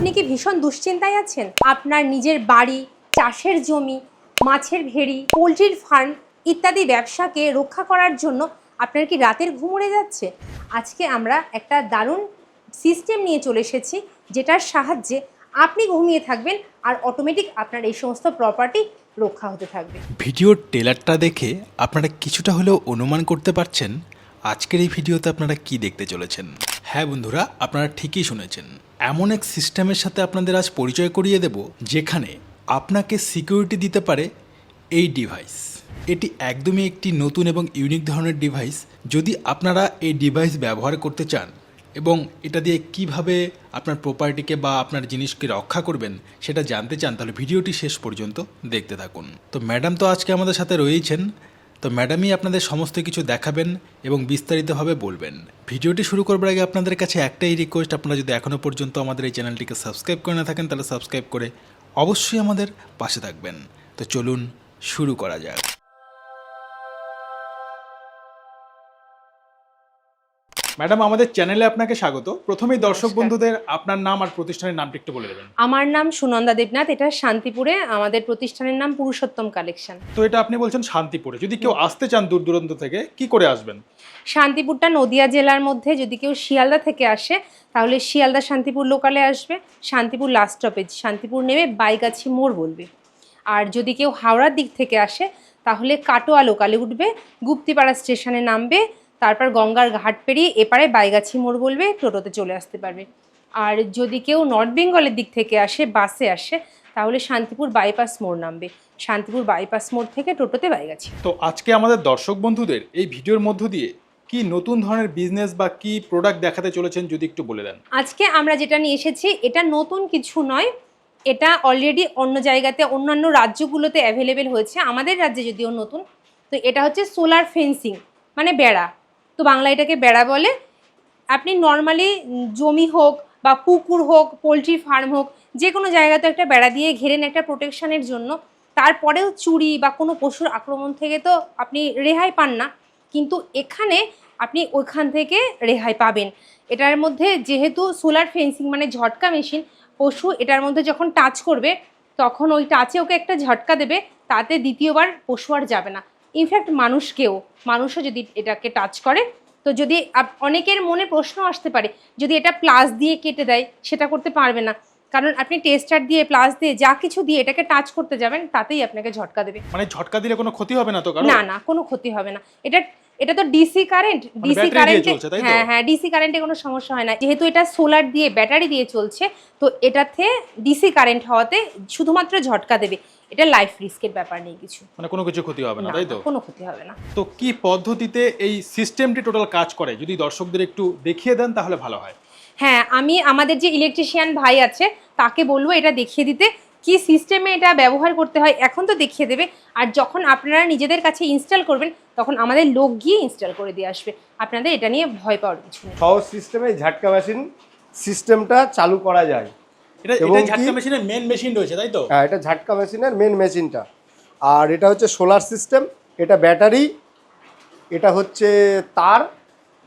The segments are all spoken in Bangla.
আপনি কি ভীষণ দুশ্চিন্তায় আছেন? আপনার নিজের বাড়ি, চাষের জমি, মাছের ভেড়ি, পোলট্রির ফার্ম ইত্যাদি ব্যবসাকে রক্ষা করার জন্য আপনার কি রাতের ঘুম উড়ে যাচ্ছে? আজকে আমরা একটা দারুণ সিস্টেম নিয়ে চলে এসেছি, যেটার সাহায্যে আপনি ঘুমিয়ে থাকবেন আর অটোমেটিক আপনার এই সমস্ত প্রপার্টি রক্ষা হতে থাকবে। ভিডিওর টেলারটা দেখে আপনারা কিছুটা হলেও অনুমান করতে পারছেন আজকের এই ভিডিওতে আপনারা কি দেখতে চলেছেন। হ্যাঁ বন্ধুরা, আপনারা ঠিকই শুনেছেন। এমন এক সিস্টেমের সাথে আপনাদের আজ পরিচয় করিয়ে দেব, যেখানে আপনাকে সিকিউরিটি দিতে পারে এই ডিভাইস। এটি একদমই একটি নতুন এবং ইউনিক ধরনের ডিভাইস। যদি আপনারা এই ডিভাইস ব্যবহার করতে চান এবং এটা দিয়ে কীভাবে আপনার প্রপার্টিকে বা আপনার জিনিসকে রক্ষা করবেন সেটা জানতে চান, তাহলে ভিডিওটি শেষ পর্যন্ত দেখতে থাকুন। তো ম্যাডাম তো আজকে আমাদের সাথে রয়েছেন তো ম্যাডামই আপনাদের সমস্ত কিছু দেখাবেন এবং বিস্তারিতভাবে বলবেন। ভিডিওটি শুরু করবার আগে আপনাদের কাছে একটাই রিকোয়েস্ট আপনারা যদি এখনও পর্যন্ত আমাদের এই চ্যানেলটিকে সাবস্ক্রাইব করে না থাকেন, তাহলে সাবস্ক্রাইব করে অবশ্যই আমাদের পাশে থাকবেন। তো চলুন শুরু করা যাক। ম্যাডাম আমাদের চ্যানেলে আপনাকে স্বাগত। প্রথমেই দর্শক বন্ধুদের আপনার নাম আর প্রতিষ্ঠানের নামটি একটু বলে দেবেন। আমার নাম সুনন্দা দেবনাথ এটা শান্তিপুরে আমাদের প্রতিষ্ঠানের নাম পুরুষোত্তম কালেকশন। তো এটা আপনি বলছেন শান্তিপুরে। যদি কেউ আসতে চান দূর দূরান্ত থেকে কি করে আসবেন? শান্তিপুরটা নদিয়া জেলার মধ্যে যদি কেউ শিয়ালদা থেকে আসে তাহলে শিয়ালদা শান্তিপুর লোকালে আসবে শান্তিপুর লাস্ট স্টপেজ শান্তিপুর নেমে বাইগাছি মোড় বলবে। আর যদি কেউ হাওড়ার দিক থেকে আসে তাহলে কাটোয়া লোকালে উঠবে গুপ্তিপাড়া স্টেশনে নামবে তারপর গঙ্গার ঘাট পেরিয়ে এপারে বাইগাছি মোড় বলবে টোটোতে চলে আসতে পারবে। আর যদি কেউ নর্থ বেঙ্গলের দিক থেকে আসে বাসে আসে তাহলে শান্তিপুর বাইপাস মোড় নামবে। শান্তিপুর বাইপাস মোড় থেকে টোটোতে বাইগাছি। তো আজকে আমাদের দর্শক বন্ধুদের এই ভিডিওর মধ্য দিয়ে কি নতুন ধরনের বিজনেস বা কি প্রোডাক্ট দেখাতে চলেছেন যদি একটু বলে দেন? আজকে আমরা যেটা নিয়ে এসেছি এটা নতুন কিছু নয়। এটা অলরেডি অন্য জায়গাতে অন্যান্য রাজ্যগুলোতে অ্যাভেলেবেল হয়েছে। আমাদের রাজ্যে যদিও নতুন তো এটা হচ্ছে সোলার ফেন্সিং মানে বেড়া। তো বাংলা এটাকে বেড়া বলে। আপনি নর্মালি জমি হোক বা পুকুর হোক, পোলট্রি ফার্ম হোক যে কোনো জায়গাতে একটা বেড়া দিয়ে ঘেরেন একটা প্রোটেকশানের জন্য। তারপরেও চুরি বা কোনো পশুর আক্রমণ থেকে তো আপনি রেহাই পান না। কিন্তু এখানে আপনি ওইখান থেকে রেহাই পাবেন। এটার মধ্যে যেহেতু সোলার ফেন্সিং মানে ঝটকা মেশিন পশু এটার মধ্যে যখন টাচ করবে, তখন ওই টাচে ওকে একটা ঝটকা দেবে, তাতে দ্বিতীয়বার পশু আর যাবে না। ইনফ্যাক্ট মানুষকেও মানুষও যদি এটাকে টাচ করে তো যদি অনেকের মনে প্রশ্ন আসতে পারে যদি এটা প্লাস দিয়ে কেটে দেয় সেটা করতে পারবে না। কারণ আপনি টেস্টার দিয়ে প্লাস দিয়ে যা কিছু দিয়ে এটাকে টাচ করতে যাবেন তাতেই আপনাকে ঝটকা দেবে। মানে ঝটকা দিলে কোনো ক্ষতি হবে না তো না না কোনো ক্ষতি হবে না। এটা এটা তো ডিসি কারেন্ট ডিসি কারেন্টে? হ্যাঁ হ্যাঁ ডিসি কারেন্টে কোনো সমস্যা হয় না। যেহেতু এটা সোলার দিয়ে ব্যাটারি দিয়ে চলছে তো এটাতে ডিসি কারেন্ট হওয়াতে শুধুমাত্র ঝটকা দেবে। এটা লাইফ রিস্কের ব্যাপার নেই কিছু। মানে কোনো কিছু ক্ষতি হবে না না, তাই তো? কোনো ক্ষতি হবে না। তো কি পদ্ধতিতে এই সিস্টেমটি টোটাল কাজ করে? যদি দর্শকদের একটু দেখিয়ে দেন তাহলে ভালো হয়। হ্যাঁ আমি আমাদের যে ইলেকট্রিশিয়ান ভাই আছে তাকে বলব এটা দেখিয়ে দিতে। কি সিস্টেমে এটা ব্যবহার করতে হয় এখন তো দেখিয়ে দেবে। আর যখন আপনারা নিজেদের কাছে ইনস্টল করবেন তখন আমাদের লোক গিয়ে ইনস্টল করে দিয়ে আসবে। আপনাদের এটা নিয়ে ভয় পাওয়ার কিছু নেই। সহজ সিস্টেমে ঝাটকা মেশিন সিস্টেমটা চালু করা যায়। এটা এবং এটা কি- মেশিনের মেন মেশিন রয়েছে তাই তো? হ্যাঁ এটা ঝাটকা মেশিনের মেন মেশিনটা আর এটা হচ্ছে সোলার সিস্টেম এটা ব্যাটারি এটা হচ্ছে তার।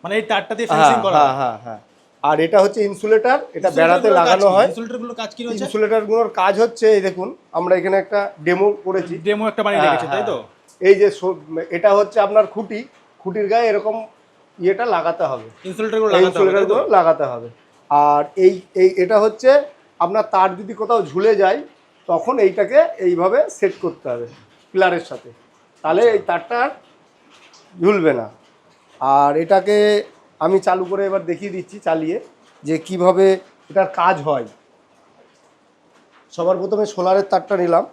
মানে এই তারটা দিয়ে হ্যাঁ ফেন্সিং করা। হ্যাঁ হ্যাঁ হ্যাঁ। আর এটা হচ্ছে ইনসুলেটর এটা বেড়াতে লাগানো হয়। ইনসুলেটরগুলোর কাজ কি রয়েছে? ইনসুলেটরগুলোর কাজ হচ্ছে এই দেখুন আমরা এখানে একটা ডেমো করেছি। ডেমো একটা বানিয়ে হ্যাঁ, রেখেছে তাই তো? হ্যাঁ। এই যে এটা হচ্ছে আপনার খুঁটি। খুঁটির গায়ে এরকম ইয়েটা লাগাতে হবে। ইনসুলেটরগুলো লাগাতে হবে ইনসুলেটরগুলো লাগাতে হবে। আর এই এই এটা হচ্ছে আপনার তার যদি কোথাও ঝুলে যায় তখন এইটাকে এইভাবে সেট করতে হবে পিলারের সাথে। তাহলে এই তারটা ঝুলবে না। আর এটাকে আমি চালু করে এবার দেখিয়ে দিচ্ছি চালিয়ে যে কীভাবে এটার কাজ হয়। সবার প্রথমে সোলারের তারটা নিলাম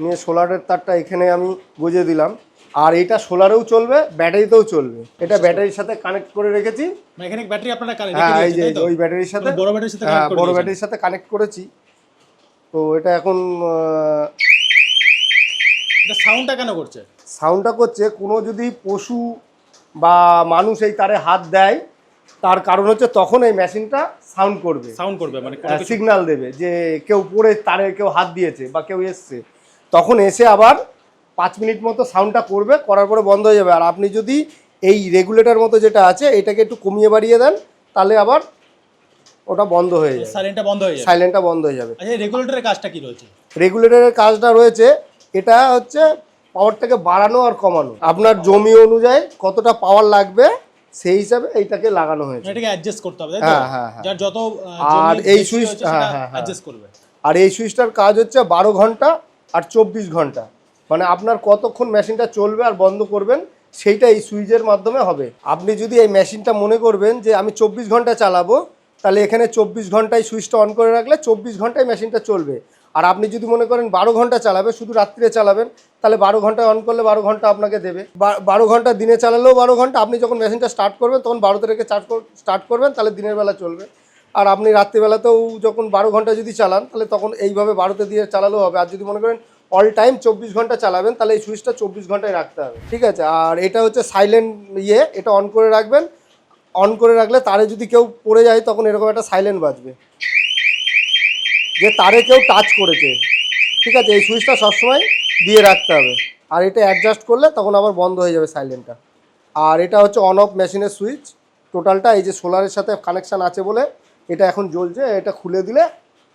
নিয়ে সোলারের তারটা এখানে আমি গুঁজে দিলাম। আর এটা সোলারেও চলবে ব্যাটারিতেও চলবে। এটা ব্যাটারির সাথে কানেক্ট করে রেখেছি। ব্যাটারি আপনারা কানেক্ট হ্যাঁ এই যে দিয়েছেন তাই তো? ওই ব্যাটারির সাথে বড় ব্যাটারির সাথে হ্যাঁ বড় ব্যাটারির সাথে কানেক্ট করেছি। তো এটা এখন এটা সাউন্ডটা কেন করছে? সাউন্ডটা করছে কোনো যদি পশু বা মানুষ এই তারে হাত দেয় তার কারণ হচ্ছে তখন এই মেশিনটা সাউন্ড করবে। সাউন্ড করবে মানে কিছু- সিগন্যাল দেবে যে কেউ পড়ে তারে কেউ হাত দিয়েছে বা কেউ এসছে। তখন এসে আবার পাঁচ মিনিট মতো সাউন্ডটা করবে করার পরে বন্ধ হয়ে যাবে। আর আপনি যদি এই রেগুলেটর মতো যেটা আছে এটাকে একটু কমিয়ে বাড়িয়ে দেন তাহলে আবার ওটা বন্ধ হয়ে যাবে। সাইলেন্টটা বন্ধ হয়ে যাবে। সাইলেন্টটা বন্ধ হয়ে যাবে। আচ্ছা রেগুলেটরের কাজটা কি রয়েছে? রেগুলেটরের কাজটা রয়েছে এটা হচ্ছে পাওয়ারটাকে বাড়ানো আর কমানো। আপনার জমি অনুযায়ী কতটা পাওয়ার লাগবে সেই হিসাবে এইটাকে লাগানো হয়েছে। এটাকে অ্যাডজাস্ট করতে হবে তাই তো? হ্যাঁ, হ্যাঁ, হ্যাঁ। যার যত আর এই সুইচ- হ্যাঁ, হ্যাঁ, হ্যাঁ। অ্যাডজাস্ট করবে। আর এই সুইচটার কাজ হচ্ছে বারো ঘণ্টা আর চব্বিশ ঘণ্টা। মানে আপনার কতক্ষণ মেশিনটা চলবে আর বন্ধ করবেন সেইটা এই সুইচের মাধ্যমে হবে। আপনি যদি এই মেশিনটা মনে করবেন যে আমি চব্বিশ ঘণ্টা চালাবো তাহলে এখানে চব্বিশ ঘন্টায় সুইচটা অন করে রাখলে চব্বিশ ঘন্টায় মেশিনটা চলবে। আর আপনি যদি মনে করেন বারো ঘণ্টা চালাবে, শুধু রাত্রিরে চালাবেন, তাহলে বারো ঘণ্টা অন করলে বারো ঘণ্টা আপনাকে দেবে। বারো ঘণ্টা দিনে চালালেও বারো ঘণ্টা, আপনি যখন মেশিনটা স্টার্ট করবেন, তখন বারোতে রেখে চার্জ স্টার্ট করবেন, তাহলে দিনের বেলা চলবে। আর আপনি রাত্রিবেলাতেও যখন বারো ঘণ্টা যদি চালান, তাহলে তখন এইভাবে বারোতে দিয়ে চালালেও হবে। আর যদি মনে করেন অল টাইম চব্বিশ ঘণ্টা চালাবেন, তাহলে এই সুইচটা চব্বিশ ঘন্টায় রাখতে হবে। ঠিক আছে? আর এটা হচ্ছে সাইলেন্ট ইয়ে এটা অন করে রাখবেন। অন করে রাখলে তারে যদি কেউ পড়ে যায়, তখন এরকম একটা সাইলেন্ট বাজবে। যে তারে কেউ টাচ করেছে। ঠিক আছে? এই সুইচটা সবসময় দিয়ে রাখতে হবে। আর এটা অ্যাডজাস্ট করলে তখন আবার বন্ধ হয়ে যাবে সাইলেন্টটা আর এটা হচ্ছে অন অফ মেশিনের সুইচ টোটালটা এই যে সোলারের সাথে কানেকশান আছে বলে এটা এখন জ্বলছে এটা খুলে দিলে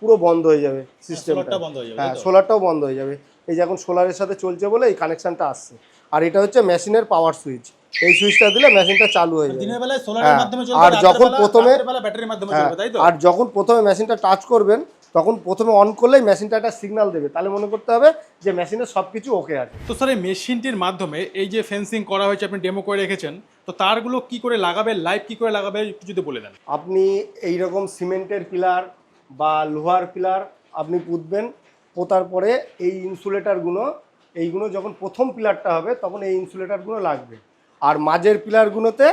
পুরো বন্ধ হয়ে যাবে সিস্টেমটা হয়ে হ্যাঁ সোলারটাও বন্ধ হয়ে যাবে। এই যে এখন সোলারের সাথে চলছে বলে এই কানেকশানটা আসছে। আর এটা হচ্ছে মেশিনের পাওয়ার সুইচ এই সুইচটা দিলে মেশিনটা চালু হয়ে যাবে। দিনের বেলায় সোলারের হ্যাঁ, মাধ্যমে চলবে আর যখন প্রথমে- ব্যাটারির মাধ্যমে হ্যাঁ, চলবে তাই তো? আর যখন প্রথমে মেশিনটা টাচ করবেন তখন প্রথমে অন করলেই মেশিনটা একটা সিগন্যাল দেবে। তাহলে মনে করতে হবে যে মেশিনের সব কিছু ওকে আছে। তো স্যার এই মেশিনটির মাধ্যমে এই যে ফেন্সিং করা হয়েছে আপনি ডেমো করে রেখেছেন তো তারগুলো কি করে লাগাবে লাইভ কি করে লাগাবে একটু যদি বলে দেন। আপনি এই রকম সিমেন্টের পিলার বা লোহার পিলার আপনি পুঁতবেন পোতার পরে এই ইনসুলেটারগুলো এইগুলো যখন প্রথম পিলারটা হবে তখন এই ইনসুলেটারগুলো লাগবে। আর মাঝের পিলারগুলোতে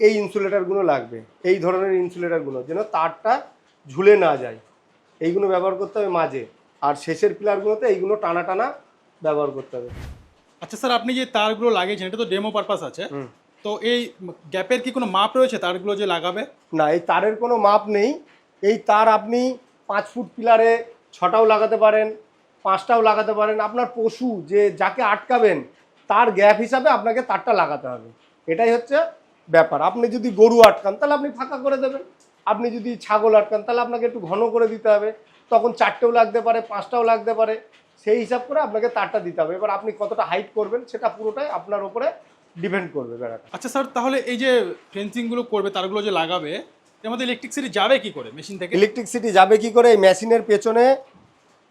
এই ইনসুলেটারগুলো লাগবে। এই ধরনের ইনসুলেটারগুলো যেন তারটা ঝুলে না যায়। এইগুলো ব্যবহার করতে হবে মাঝে। আর শেষের পিলারগুলোতে এইগুলো টানা টানা ব্যবহার করতে হবে। আচ্ছা স্যার আপনি যে তারগুলো লাগিয়েছেন এটা তো ডেমো পারপাস আছে। তো এই গ্যাপের কি কোনো মাপ রয়েছে তারগুলো যে লাগাবে? না এই তারের কোনো মাপ নেই। এই তার আপনি পাঁচ ফুট পিলারে ছটাও লাগাতে পারেন পাঁচটাও লাগাতে পারেন। আপনার পশু যে যাকে আটকাবেন তার গ্যাপ হিসাবে আপনাকে তারটা লাগাতে হবে। এটাই হচ্ছে ব্যাপার। আপনি যদি গরু আটকান তাহলে আপনি ফাঁকা করে দেবেন। আপনি যদি ছাগল আটকান তাহলে আপনাকে একটু ঘন করে দিতে হবে। তখন চারটেও লাগতে পারে পাঁচটাও লাগতে পারে। সেই হিসাব করে আপনাকে তারটা দিতে হবে। এবার আপনি কতটা হাইট করবেন সেটা পুরোটাই আপনার উপরে ডিপেন্ড করবে বেড়াটা। আচ্ছা স্যার তাহলে এই যে ফেন্সিংগুলো করবে তারগুলো যে লাগাবে এর মধ্যে ইলেকট্রিসিটি যাবে কি করে মেশিন থেকে? ইলেকট্রিসিটি যাবে কি করে? এই মেশিনের পেছনে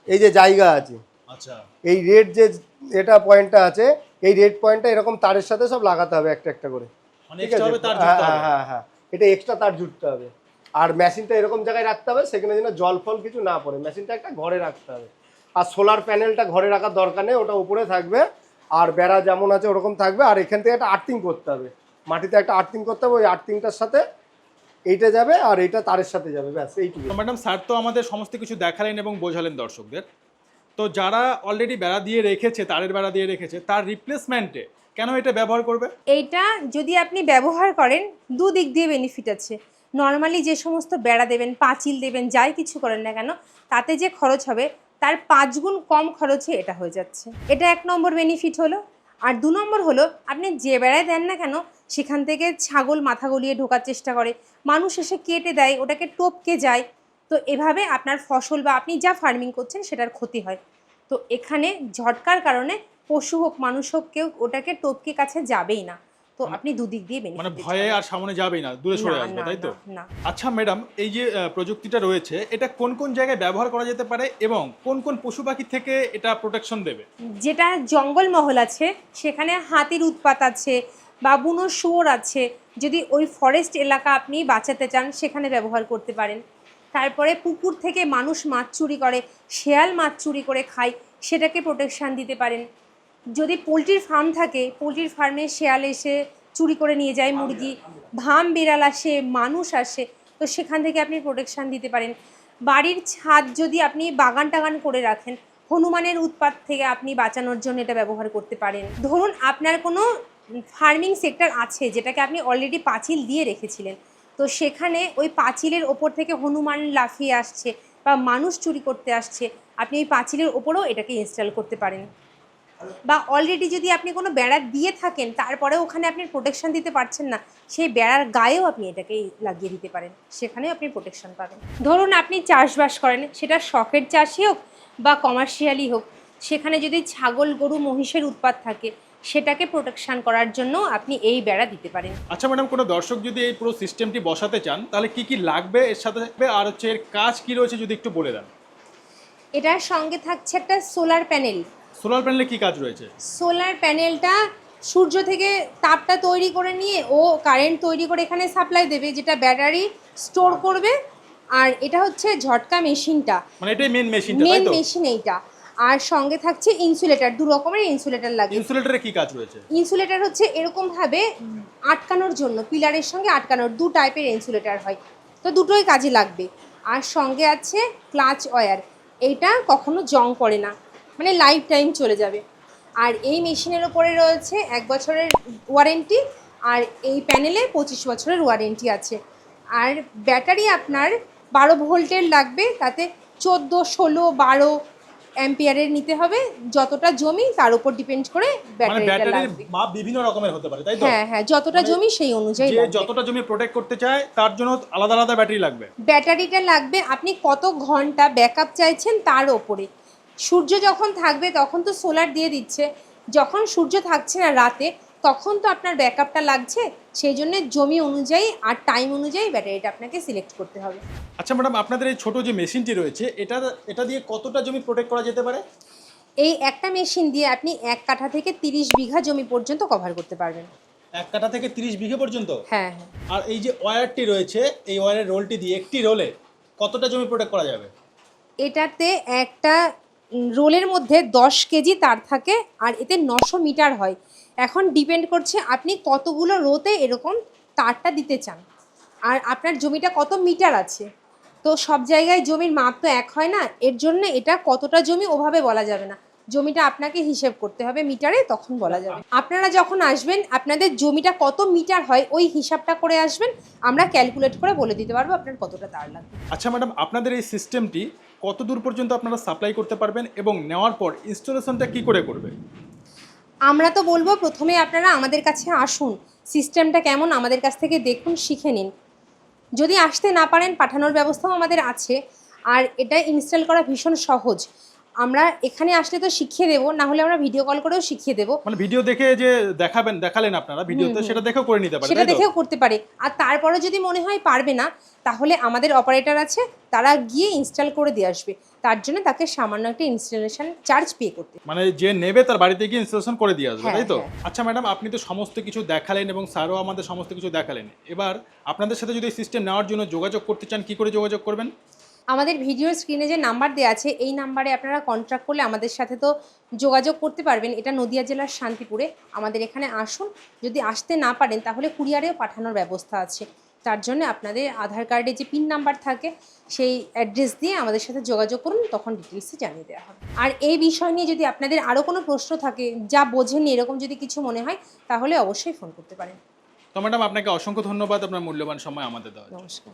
এই যে জায়গা আছে। আচ্ছা। এই রেড যে এটা পয়েন্টটা আছে এই রেড পয়েন্টটা এরকম তারের সাথে সব লাগাতে হবে একটা একটা করে। মানে ঠিক আছে? তার হ্যাঁ জুড়তে হ্যাঁ হবে। হ্যাঁ হ্যাঁ এটা এক্সট্রা তার জুটতে হবে। আর মেশিনটা এরকম জায়গায় রাখতে হবে সেখানে যেন জল ফল কিছু না পড়ে। মেশিনটা একটা ঘরে রাখতে হবে। আর সোলার প্যানেলটা ঘরে রাখার দরকার নেই ওটা উপরে থাকবে। আর বেড়া যেমন আছে ওরকম থাকবে। আর এখান থেকে একটা আর্থিং করতে হবে। মাটিতে একটা আর্থিং করতে হবে ওই আর্থিংটার সাথে এইটা যাবে আর এইটা তারের সাথে যাবে ব্যাস এইটুকু। ম্যাডাম স্যার তো আমাদের সমস্ত কিছু দেখালেন এবং বোঝালেন দর্শকদের। তো যারা অলরেডি বেড়া দিয়ে রেখেছে তারের বেড়া দিয়ে রেখেছে তার রিপ্লেসমেন্টে কেন এটা ব্যবহার করবে? এইটা যদি আপনি ব্যবহার করেন দু দিক দিয়ে বেনিফিট আছে। নর্মালি যে সমস্ত বেড়া দেবেন, পাঁচিল দেবেন, যাই কিছু করেন না কেন, তাতে যে খরচ হবে, তার পাঁচ গুণ কম খরচে এটা হয়ে যাচ্ছে। এটা এক নম্বর বেনিফিট হলো। আর দু নম্বর হলো, আপনি যে বেড়ায় দেন না কেন, সেখান থেকে ছাগল মাথা গলিয়ে ঢোকার চেষ্টা করে। মানুষ এসে কেটে দেয়, ওটাকে টপকে যায়। তো এভাবে আপনার ফসল বা আপনি যা ফার্মিং করছেন, সেটার ক্ষতি হয়। তো এখানে ঝটকার কারণে পশু হোক, মানুষ হোক, কেউ ওটাকে টপকে কাছে যাবেই না। তো আপনি দুদিক দিয়ে benefit মানে ভয়ে আর সামনে যাবেই না দূরে সরে আসবে তাই তো। আচ্ছা ম্যাডাম এই যে প্রযুক্তিটা রয়েছে এটা কোন কোন জায়গায় ব্যবহার করা যেতে পারে এবং কোন কোন পশু পাখি থেকে এটা প্রোটেকশন দেবে? যেটা জঙ্গলমহল আছে সেখানে হাতির উৎপাত আছে বা বুনো শুয়োর আছে। যদি ওই ফরেস্ট এলাকা আপনি বাঁচাতে চান সেখানে ব্যবহার করতে পারেন। তারপরে পুকুর থেকে মানুষ মাছ চুরি করে শেয়াল মাছ চুরি করে খায় সেটাকে প্রোটেকশান দিতে পারেন। যদি পোলট্রির ফার্ম থাকে, পোলট্রির ফার্মে শেয়াল এসে চুরি করে নিয়ে যায়, মুরগি, ভাম, বিড়াল আসে, মানুষ আসে, তো সেখান থেকে আপনি প্রোটেকশান দিতে পারেন। বাড়ির ছাদ যদি আপনি বাগান টাগান করে রাখেন, হনুমানের উৎপাত থেকে আপনি বাঁচানোর জন্য এটা ব্যবহার করতে পারেন। ধরুন আপনার কোনো ফার্মিং সেক্টর আছে, যেটাকে আপনি অলরেডি পাঁচিল দিয়ে রেখেছিলেন, তো সেখানে ওই পাঁচিলের ওপর থেকে হনুমান লাফিয়ে আসছে বা মানুষ চুরি করতে আসছে, আপনি ওই পাঁচিলের ওপরেও এটাকে ইনস্টল করতে পারেন। বা অলরেডি যদি আপনি কোনো বেড়া দিয়ে থাকেন তারপরে ওখানে আপনি প্রোটেকশন দিতে পারছেন না সেই বেড়ার গায়েও আপনি এটাকে লাগিয়ে দিতে পারেন। সেখানেও আপনি প্রোটেকশন পাবেন। ধরুন আপনি চাষবাস করেন সেটা শখের চাষই হোক বা কমার্শিয়ালি হোক সেখানে যদি ছাগল গরু মহিষের উৎপাত থাকে সেটাকে প্রোটেকশন করার জন্য আপনি এই বেড়া দিতে পারেন। আচ্ছা ম্যাডাম কোনো দর্শক যদি এই পুরো সিস্টেমটি বসাতে চান তাহলে কি কি লাগবে? এর সাথে থাকবে আর হচ্ছে এর কাজ কি রয়েছে যদি একটু বলে দেন। এটার সঙ্গে থাকছে একটা সোলার প্যানেল সোলার প্যানেলে কি কাজ রয়েছে? সোলার প্যানেলটা সূর্য থেকে তাপটা তৈরি করে নিয়ে ও কারেন্ট তৈরি করে এখানে সাপ্লাই দেবে যেটা ব্যাটারি স্টোর করবে। আর এটা হচ্ছে ঝটকা মেশিনটা। মানে এটাই মেন মেশিনটা তাই মেন মেশিন এইটা। আর সঙ্গে থাকছে ইনসুলেটর দু রকমের ইনসুলেটর লাগে ইনসুলেটরে কি কাজ রয়েছে? ইনসুলেটর হচ্ছে এরকমভাবে আটকানোর জন্য পিলারের সঙ্গে আটকানোর দু টাইপের ইনসুলেটর হয়। তো দুটোই কাজে লাগবে। আর সঙ্গে আছে ক্লাচ ওয়্যার এইটা কখনো জং পড়ে না। মানে লাইফ টাইম চলে যাবে। আর এই মেশিনের ওপরে রয়েছে এক বছরের ওয়ারেন্টি আর এই প্যানেলে পঁচিশ বছরের ওয়ারেন্টি আছে। আর ব্যাটারি আপনার বারো ভোল্টের লাগবে তাতে চোদ্দ ষোলো বারো অ্যাম্পিয়ারের নিতে হবে। যতটা জমি তার উপর ডিপেন্ড করে মানে ব্যাটারিটা লাগবে। মাপ বিভিন্ন রকমের হতে পারে তাই তো? হ্যাঁ হ্যাঁ যতটা মানে জমি সেই অনুযায়ী যে যতটা জমি প্রোটেক্ট করতে চায় তার জন্য আলাদা আলাদা ব্যাটারি লাগবে। ব্যাটারিটা লাগবে আপনি কত ঘণ্টা ব্যাকআপ চাইছেন তার ওপরে। সূর্য যখন থাকবে তখন তো সোলার দিয়ে দিচ্ছে। যখন সূর্য থাকছে না রাতে তখন তো আপনার ব্যাকআপটা লাগছে। সেই জন্য জমি অনুযায়ী আর টাইম অনুযায়ী ব্যাটারিটা আপনাকে সিলেক্ট করতে হবে। আচ্ছা ম্যাডাম আপনাদের এই ছোট যে মেশিনটি রয়েছে এটা এটা দিয়ে কতটা জমি প্রোটেক্ট করা যেতে পারে? এই একটা মেশিন দিয়ে আপনি এক কাঠা থেকে তিরিশ বিঘা জমি পর্যন্ত কভার করতে পারবেন। এক কাঠা থেকে তিরিশ বিঘে পর্যন্ত? হ্যাঁ হ্যাঁ। আর এই যে ওয়্যারটি রয়েছে এই ওয়্যারের রোলটি দিয়ে একটি রোলে কতটা জমি প্রোটেক্ট করা যাবে? এটাতে একটা রোলের মধ্যে দশ কেজি তার থাকে আর এতে নশো মিটার হয়। এখন ডিপেন্ড করছে আপনি কতগুলো রোতে এরকম তারটা দিতে চান। আর আপনার জমিটা কত মিটার আছে? তো সব জায়গায় জমির মাপ তো এক হয় না, এর জন্য এটা কতটা জমি ওভাবে বলা যাবে না। জমিটা আপনাকে হিসেব করতে হবে মিটারে, তখন বলা যাবে। আপনারা যখন আসবেন, আপনাদের জমিটা কত মিটার হয়, ওই হিসাবটা করে আসবেন। আমরা ক্যালকুলেট করে বলে দিতে পারব আপনার কতটা তার লাগবে। আচ্ছা ম্যাডাম, আপনাদের এই সিস্টেমটি কত দূর পর্যন্ত আপনারা সাপ্লাই করতে পারবেন এবং নেওয়ার পর ইনস্টলেশনটা কি করে করবে? আমরা তো বলব প্রথমে আপনারা আমাদের কাছে আসুন, সিস্টেমটা কেমন আমাদের কাছ থেকে দেখুন, শিখে নিন। যদি আসতে না পারেন, পাঠানোর ব্যবস্থাও আমাদের আছে। আর এটা ইনস্টল করা ভীষণ সহজ। আমরা এখানে আসলে তো শিখিয়ে দেবো না হলে আমরা ভিডিও কল করেও শিখিয়ে দেবো। মানে ভিডিও দেখে যে দেখাবেন দেখালেন আপনারা ভিডিওতে সেটা দেখেও করে নিতে পারেন সেটা দেখেও করতে পারে। আর তারপরে যদি মনে হয় পারবে না তাহলে আমাদের অপারেটর আছে তারা গিয়ে ইনস্টল করে দিয়ে আসবে। তার জন্য তাকে সামান্য একটা ইনস্টলেশন চার্জ পে করতে। মানে যে নেবে তার বাড়িতে গিয়ে ইনস্টলেশন করে দিয়ে আসবে হ্যাঁ, তাই তো? হ্যাঁ। আচ্ছা ম্যাডাম আপনি তো সমস্ত কিছু দেখালেন এবং স্যারও আমাদের সমস্ত কিছু দেখালেন। এবার আপনাদের সাথে যদি সিস্টেম নেওয়ার জন্য যোগাযোগ করতে চান কি করে যোগাযোগ করবেন? আমাদের ভিডিওর স্ক্রিনে যে নাম্বার দেওয়া আছে এই নাম্বারে আপনারা কন্ট্যাক্ট করলে আমাদের সাথে তো যোগাযোগ করতে পারবেন। এটা নদিয়া জেলার শান্তিপুরে। আমাদের এখানে আসুন। যদি আসতে না পারেন তাহলে কুরিয়ারেও পাঠানোর ব্যবস্থা আছে। তার জন্য আপনাদের আধার কার্ডে যে পিন নাম্বার থাকে সেই অ্যাড্রেস দিয়ে আমাদের সাথে যোগাযোগ করুন। তখন ডিটেলসে জানিয়ে দেওয়া হবে। আর এই বিষয় নিয়ে যদি আপনাদের আরও কোনো প্রশ্ন থাকে যা বোঝেননি এরকম যদি কিছু মনে হয় তাহলে অবশ্যই ফোন করতে পারেন। তো ম্যাডাম আপনাকে অসংখ্য ধন্যবাদ। আপনার মূল্যবান সময় আমাদের দেওয়া নমস্কার।